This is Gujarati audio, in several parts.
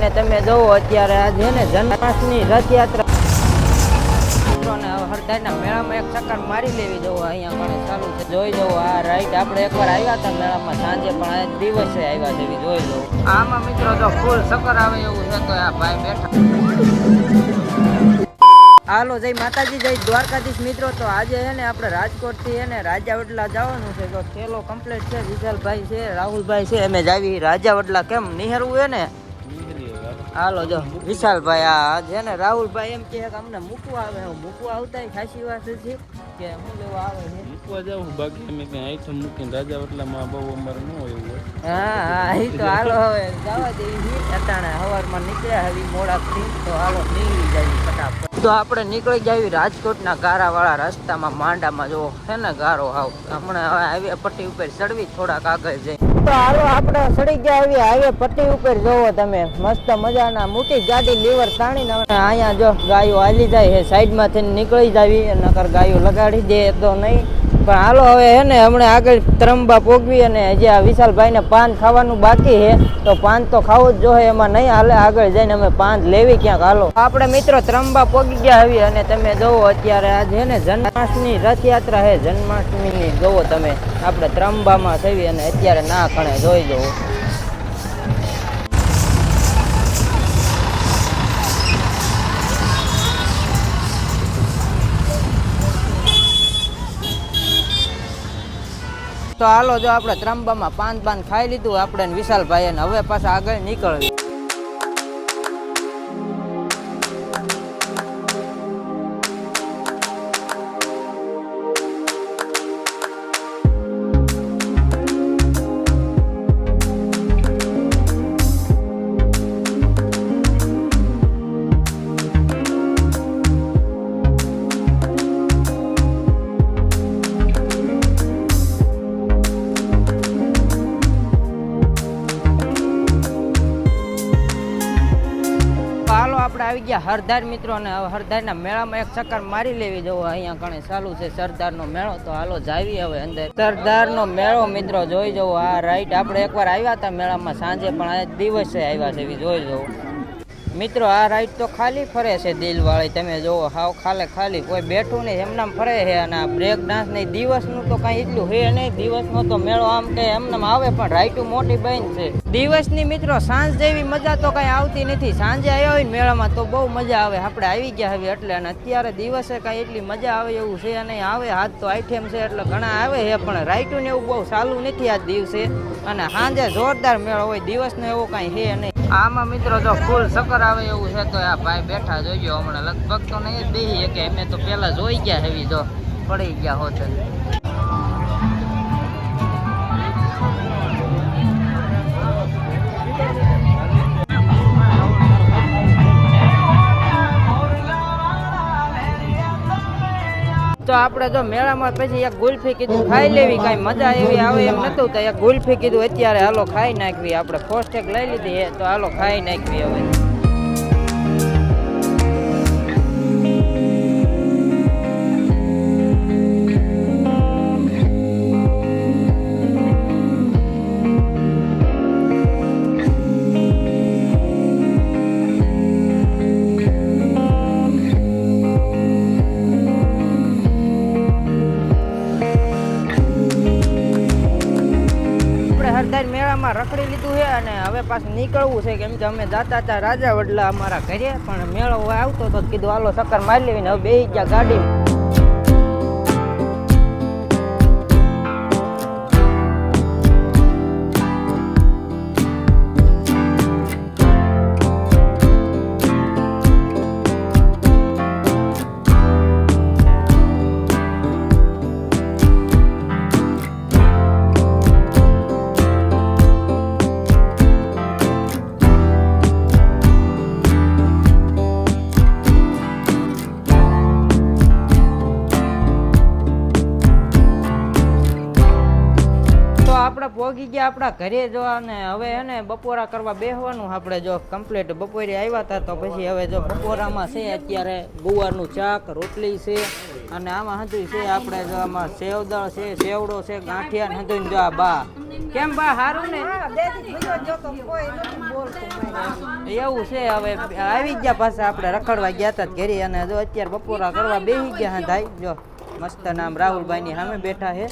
અને તમે જોવો અત્યારે આ છે ને જન્માષ્ટમી રથયાત્રા. હરદાયના મેળામાં એક ચક્કર મારી લેવી જવું, અહીંયા પણ ચાલુ છે. જોઈ જવું, આ રાઈડ આપણે એકવાર આવ્યા હતા મેળામાં, સાંજે પણ દિવસે આવ્યા છે જોઈ જવું. આમાં મિત્રો જો ફૂલ ચક્કર આવે એવું છે તો આ ભાઈ હાલો, જય માતાજી, જય દ્વારકાધીશ મિત્રો. તો આજે છે ને આપણે રાજકોટથી છે ને રાજાવડલા જવાનું છે. તો થેલો કમ્પ્લીટ છે, વિશાલભાઈ છે, રાહુલભાઈ છે, અમે જાવી રાજાવડલા કેમ, નિહરવું છે ને? હાલો જો વિશાલભાઈ આ છે ને રાહુલભાઈ એમ કહે કે અમને મૂકવા આવે હું મૂકવા આવતા ખાસી વાત છે કે હું લેવા આવે છે? મૂકવા જાવ બાકી અમે કઈ આઈટમ મૂકીને રાજા વટલામાં બહુ અમર ન હોય એવું હા હા એ તો હાલો હવે જવા દેવી છે. અટાણે સવારમાં નીકળ્યા હવે મોડાથી તો હાલો નીકળી જાય ફટાફટ. તો આપણે નીકળી જાવી રાજકોટના ગારાવાળા રસ્તામાં માંડામાં જો છે ને ગારો હાવ. હમણાં હવે આવી પટ્ટી ઉપર ચડવી થોડાક આગળ જઈ. તો હાલો આપણે સડી ગયા આવી હાઈવે પટ્ટી ઉપર જોવો તમે. મસ્ત મજાના મોટી ગાડી લીવર તાણીને અહીંયા જો ગાયો હાલી જાય છે. સાઈડમાંથી નીકળી જાવી, નકર ગાયો લગાડી દે તો નહીં. પણ હાલો હવે હે ને, હમણાં આગળ ત્રંબા પોગવી અને જે આ વિશાલભાઈને પાન ખાવાનું બાકી છે, તો પાન તો ખાવું જ જોઈએ, એમાં નહીં હાલે. આગળ જઈને અમે પાન લેવી ક્યાંક, હાલો. આપણે મિત્રો ત્રંબા પોગી ગયા આવી અને તમે જોવો અત્યારે આ છે ને જન્માષ્ટમી રથયાત્રા છે. જન્માષ્ટમીની જોવો તમે. આપણે ત્રંબામાં થવી અને અત્યારે ના ખણે જોઈ જવું. તો હાલો જો આપણે ત્રંબામાં પાન પાન ખાઈ લીધું. આપણે વિશાલભાઈ અને હવે પાછા આગળ નીકળવી. આપણે આવી ગયા હરદાર મિત્રો અને હરદારના મેળામાં એક ચક્કર મારી લેવી જવું. અહીંયા કણે ચાલુ છે સરદારનો મેળો. તો હાલો જાવી હવે અંદર. સરદારનો મેળો મિત્રો જોઈ જવું. આ રાઈટ આપણે એકવાર આવ્યા હતા મેળામાં સાંજે, પણ દિવસે આવ્યા છે, એવી જોઈ જવું. મિત્રો, આ રાઈડ તો ખાલી ફરે છે દિલવાળી. તમે જોવો, હાવ ખાલે ખાલી. કોઈ બેઠું નહીં, એમનામ ફરે છે. અને આ બ્રેક ડાન્સ નહીં દિવસનું તો કાંઈ એટલું છે નહીં. દિવસનો તો મેળો આમ કે એમને આવે, પણ રાઈટું મોટી બહેન છે. દિવસની મિત્રો, સાંજ જેવી મજા તો કાંઈ આવતી નથી. સાંજે આવ્યા હોય મેળામાં તો બહુ મજા આવે. આપણે આવી ગયા હવે એટલે, અને અત્યારે દિવસે કાંઈ એટલી મજા આવે એવું છે નહીં. આવે, હાથ તો આઈઠેમ છે એટલે ઘણા આવે છે, પણ રાઈટું ને એવું બહુ સારું નથી આ દિવસે. અને સાંજે જોરદાર મેળો હોય, દિવસનો એવો કાંઈ છે નહીં. આમાં મિત્રો જો ફૂલ ચક્કર આવે એવું છે તો આ ભાઈ બેઠા જોઈજો હમણાં. લગભગ તો નહીં બે કે અમે તો પેલા જોઈ ગયા હેવી જો. પડી ગયા હોત. તો આપણે જો મેળામાં પછી એક ગુલ્ફી કીધું, ખાઈ લેવી, કાંઈ મજા એવી આવે એમ નતું તો એક ગુલ્ફી કીધું, અત્યારે હાલો ખાઈ નાખવી, આપણે ફોસ્ટેક લઈ લીધી એ તો હાલો ખાઈ નાખવી હવે. પાછું નીકળવું છે, કેમ કે અમે જતા હતા રાજા વડલા અમારા ઘરે, પણ મેળો આવતો તો કીધું, હાલો ચક્કર મારી લેવી ને હવે બે ગયા ગાડી પૂગી ગયા આપણા ઘરે જો અને હવે એને બપોરા કરવા બેસવાનું આપણે જો કમ્પ્લીટ બપોરે આવ્યા હતા તો પછી હવે જો બપોરામાં છે અત્યારે ગુવારનું ચાક રોટલી છે અને આમાં હતું છે આપણે જો આમાં સેવદળ છે સેવડો છે ગાંઠિયા હતું જો આ બા. કેમ બા સારું ને? એવું છે હવે આવી ગયા પાછા આપણે રખડવા ગયા હતા ઘરે અને જો અત્યારે બપોરા કરવા બેસી ગયા હા ભાઈ જો. મસ્ત નામ રાહુલભાઈ ની સામે બેઠા છે.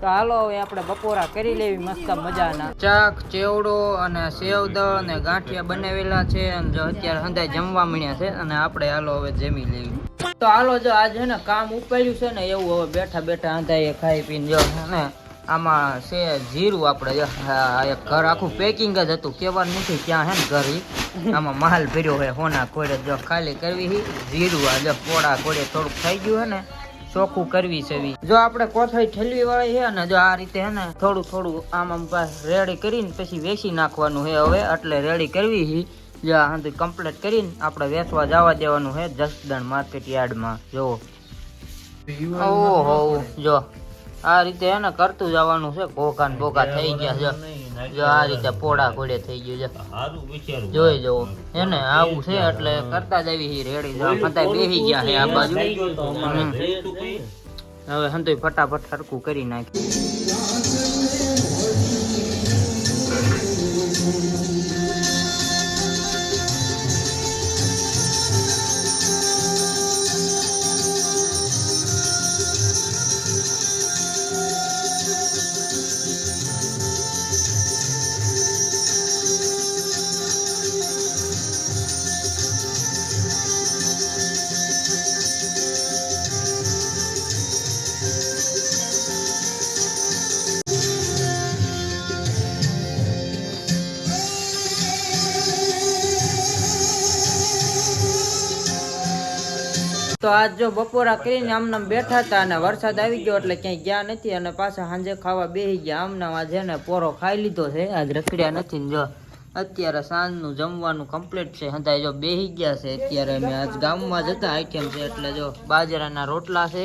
તો હાલો હવે આપણે બપોરા કરી લેવી મસ્ત મજાના. ચાક, ચેવડો અને સેવદળ અને ગાંઠિયા બનાવેલા છે અને જો અત્યારે હંધાઈ જમવા મળ્યા છે અને આપણે હાલો હવે જમી લેવી. તો હાલો જો આજે ને કામ ઉપાડ્યું છે ને એવું હવે બેઠા બેઠા હંધાઈએ ખાઈ પીને જો ને આમાં છે જીરું આપણે એક ઘર આખું પેકિંગ જ હતું, કહેવાનું નથી ક્યાં હે ને ઘર. આમાં માલ ભર્યો હે હોના કોડે જો ખાલી કરવી જીરું આ જો કોડા કોડે થોડુંક થઈ ગયું હે ને ચોખ્ખું કરવી છે જો આપણે કોથળી ઠેલવી વાળી છે ને જો આ રીતે હે ને થોડું થોડું આમ આમ રેડી કરીને પછી વેચી નાખવાનું છે હવે, એટલે રેડી કરવી છે. જો આ કમ્પ્લીટ કરીને આપણે વેચવા જવા દેવાનું છે જસદણ માર્કેટ યાર્ડમાં. જો. ઓહો, જો. આ રીતે હે કરતું જવાનું છે. ભોકા ને ભોકા થઈ ગયા, જો. જો આ રીતે પોડા કોડે થઈ ગયું છે. જોઈ જવો હે ને આવું છે એટલે કરતા જ આવી રેડી જવા બેસી ગયા છે આ બાજુ. હવે સંતોય ફટાફટ સરખું કરી નાખી. તો આજ જો બપોરા કરીને આમનામ બેઠા હતા અને વરસાદ આવી ગયો એટલે ક્યાંય ગયા નથી અને પાછા સાંજે ખાવા બેસી ગયા. આમનામ આજે ને પોરો ખાઈ લીધો છે, આજ રખડ્યા નથી જો અત્યારે સાંજનું જમવાનું કમ્પ્લીટ છે. હંતાય જો બેસી ગયા છે, અત્યારે અમે આજ ગામમાં જતા આઈટમ છે એટલે જો બાજરાના રોટલા છે,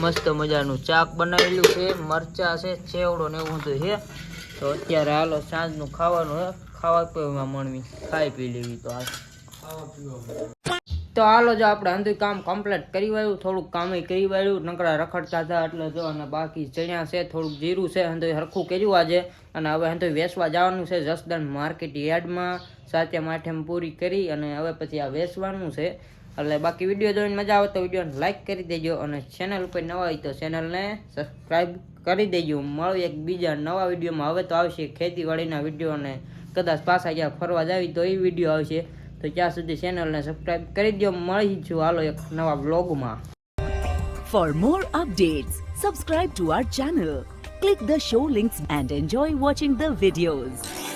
મસ્ત મજાનું ચાક બનાવેલું છે, મરચા છે, ચેવડો ને એવું બધું છે. તો અત્યારે હાલો સાંજનું ખાવાનું ખાવા પીવામાં મણવી, ખાઈ પી લેવી તો હાલ. તો હાલો જો આપણે અંધું કામ કમ્પ્લીટ કરી વાળ્યું, થોડુંક કામ કરી વાળ્યું, નકરા રખડતા હતા એટલે જો અને બાકી ચણ્યા છે, થોડુંક જીરું છે અંધું હરખું કર્યું આજે. અને હવે અંધું વેચવા જવાનું છે જસદન માર્કેટ યાર્ડમાં. સાથે માઠેમ પૂરી કરી અને હવે પછી આ વેચવાનું છે. એટલે બાકી વીડિયો જોઈને મજા આવે તો વિડીયોને લાઇક કરી દેજો અને ચેનલ ઉપર નવા હોય તો ચેનલને સબસ્ક્રાઈબ કરી દેજો. મળું એક બીજા નવા વિડીયોમાં. હવે તો આવશે ખેતીવાડીના વીડિયો અને કદાચ પાછા ગયા ફરવા જાવી તો એ વીડિયો આવશે. તો ત્યાં સુધી ચેનલને સબસ્ક્રાઈબ કરી દો મળી છું હાલો એક નવા બ્લોગમાં For more updates, subscribe to our channel, click the show links and enjoy watching the videos.